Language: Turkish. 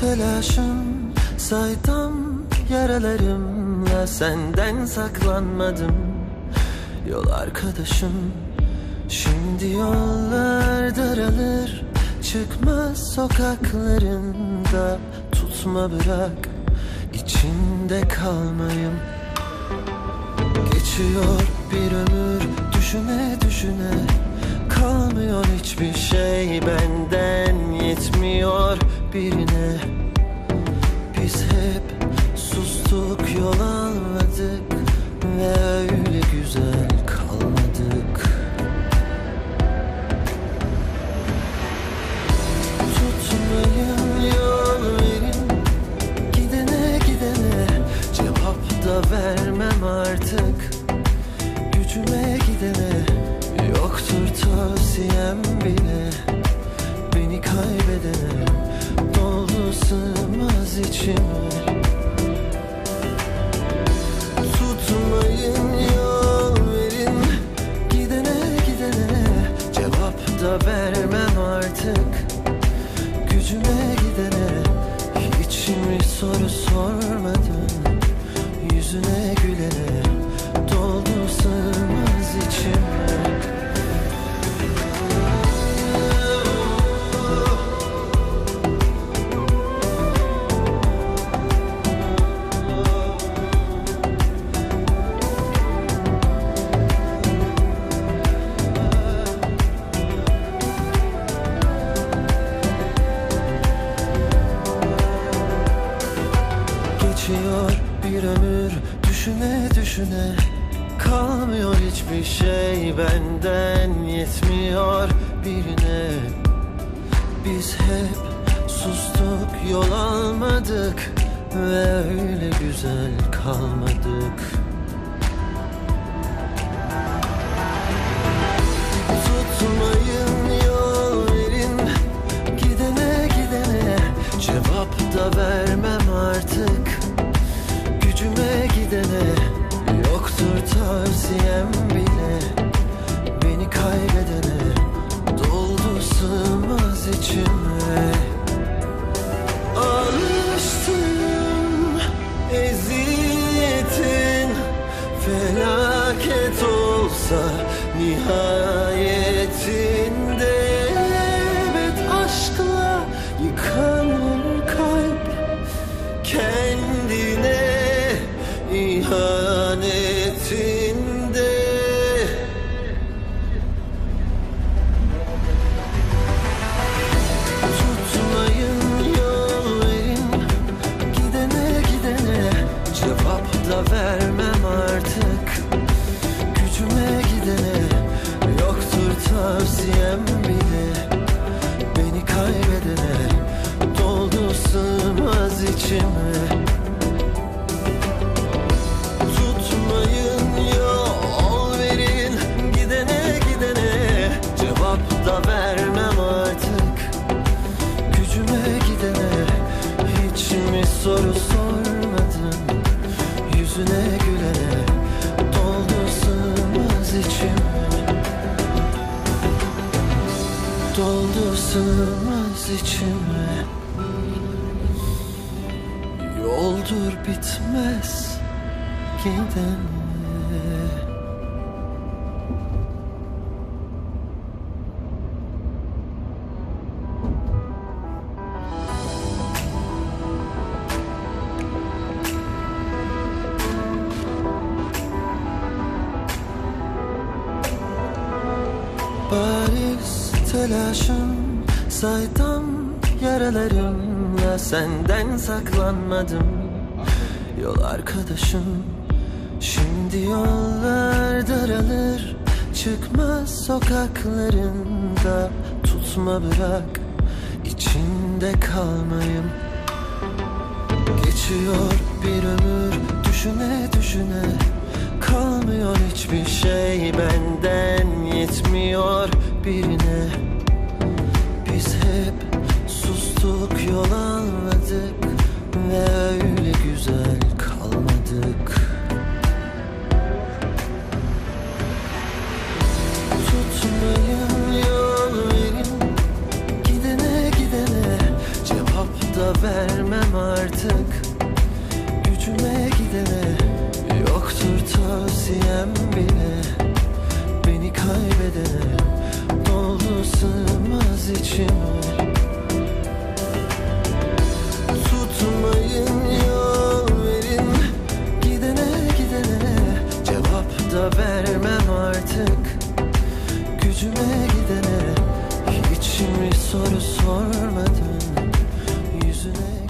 telaşım Saydam yaralarımla senden saklanmadım. Yol arkadaşım Şimdi yollar daralır Çıkmaz sokaklarında. Tutma bırak içinde kalmayım. Geçiyor bir ömür düşüne düşüne Kalmıyor hiçbir şey benden yetmiyor birine. Biz hep sustuk yol almadık Ve öyle güzel kalmadık. Tutmayın yol verin Gidene gidene cevap da vermem artık tavsiyem bile Beni kaybedene doldu sığmaz içime. Tutmayın yol verin. Gidene gidene cevap da vermem artık. Gücüme gidene hiç mi soru sormadım. Yüzüne gülene Geçiyor bir ömür. Düşüne düşüne Kalmıyor hiçbir şey. Benden yetmiyor birine. Biz hep sustuk yol almadık Ve öyle güzel kalmadık tavsiyem bile. Beni kaybedene doldu sığmaz içime. Alıştım eziyetin Felaket olsa nihayetinde. Evet aşkla yıkanır kalp Kendine ihanetinde içime Tutmayın yol verin. Gidene gidene cevap da vermem artık. Gücüme gidene hiç mi soru sormadın? Yüzüne gülene doldu sığmaz içime Doldu Yoldur bitmez gidene Bariz telaşım Saydam yaralarımla Senden saklanmadım Yol arkadaşım. Şimdi yollar daralır Çıkmaz sokaklarında. Tutma bırak içinde kalmayım Geçiyor bir ömür düşüne düşüne. Kalmıyor hiçbir şey benden yetmiyor vermem artık. Gücüme gidene Yoktur tavsiyem bile. Beni kaybedene Doldu sığmaz içime. Tutmayın yol verin. Gidene gidene Cevap da vermem artık. Gücüme gidene Hiç mi sorusu listening